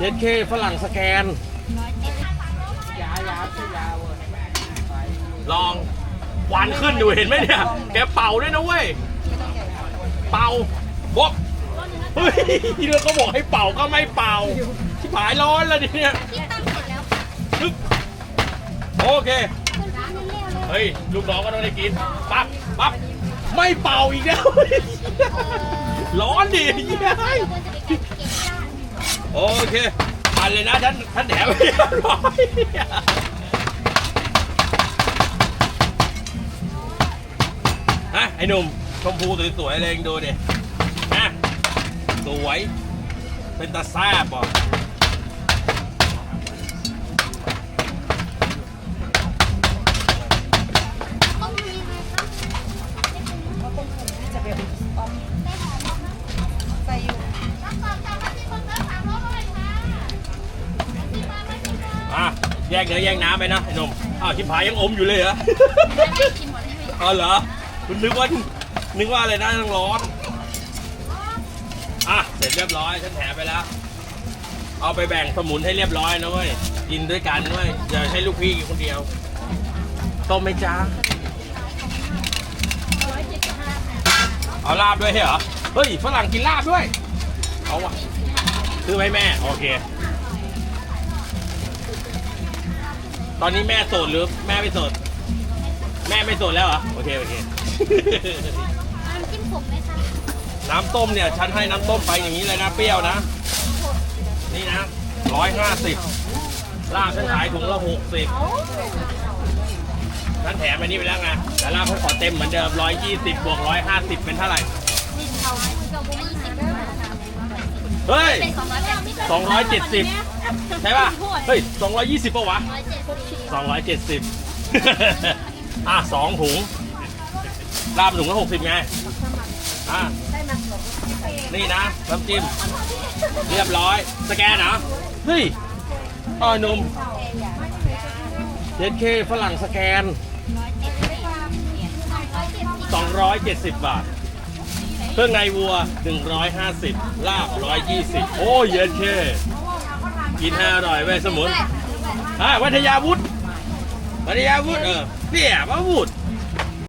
เจ็ดเคฝรั่งสแกนยายาชื่อยาเว้ยลองควันขึ้นอยู่เห็นไหมเนี่ย แกเป่าด้วยนะเว้ย เป่าบอกเฮ้ยแล้วเขาบอกให้เป่าก็ไม่เป่าชิบหายร้อนแล้วเนี่ยพี่ตั้งเสร็จแล้วค่ะฮึบโอเคคุณทานเร็วๆเลยเฮ้ยลูกน้องก็ต้องได้กินปั๊บปั๊บไม่เป่าอีกแล้วร้อนดิเฮ้ย โอเคปันเลยนะท่านท่านแถมเรียบร้อยฮะไอ้หนุ่มชมพูสวยๆเลยเองดูดิฮะสวย เป็นตาแซ่บบ่ต้อก แยกเนื้อแยกน้ำไปนะไอ้หนุ่มอ้าวชิบหายยังอมอยู่เลยเหรอ ไม่ได้กินหมดเลยอ๋อเหรอคุณนึกว่านึกว่าอะไรนะต้องร้อน อะ เสร็จเรียบร้อยฉันแถมไปแล้ว เอาไปแบ่งสมุนให้เรียบร้อยนะเว้ย กินด้วยกันเว้ยอย่าให้ลูกพี่กินคนเดียว ต้มไหมจ้าเอาลาบด้วยเหรอ เฮ้ยฝรั่งกินลาบด้วย เอาวะซื้อไหมแม่ โอเค ตอนนี้แม่โสดหรือแม่ไม่โสด แม่ไม่โสดแล้วเหรอ โอเค โอเค น้ำจิ้มผมไหมคะน้ำต้มเนี่ย ฉันให้น้ำต้มไปอย่างนี้เลยนะ เปรี้ยวนะ นี่นะร้อยห้าสิบลาบฉันขายถุงละหกสิบฉันแถมอันนี้ไปแล้วไงแต่ลาบฉันขอเต็มเหมือนเดิมร้อยยี่สิบบวกร้อยห้าสิบเป็นเท่าไหร่เอาเราบุ้งยี่สิบ เฮ้ย เป็นสองร้อยแปดสิบสองร้อยเจ็ดสิบ ใช่ป่ะ เฮ้ยสองร้อยยี่สิบป่ะวะร้อยเจ็ดสิบสองร้อยเจ็ดสิบอะสองถุงลาบถุงละหกสิบไง อะ นี่นะน้ำจิ้ม เรียบร้อย สแกนเหรอ เฮ้ยอ้อยหนุ่มเจนเคฝรั่งสแกน 270 บาท เครื่องในวัว 150 ลาบ 120 โอ้เย็นเช่กินให้อร่อยเว้ยสมุนอ่าวัทยาวุฒิวัทยาวุฒิเออเปี่ยมาวุฒิ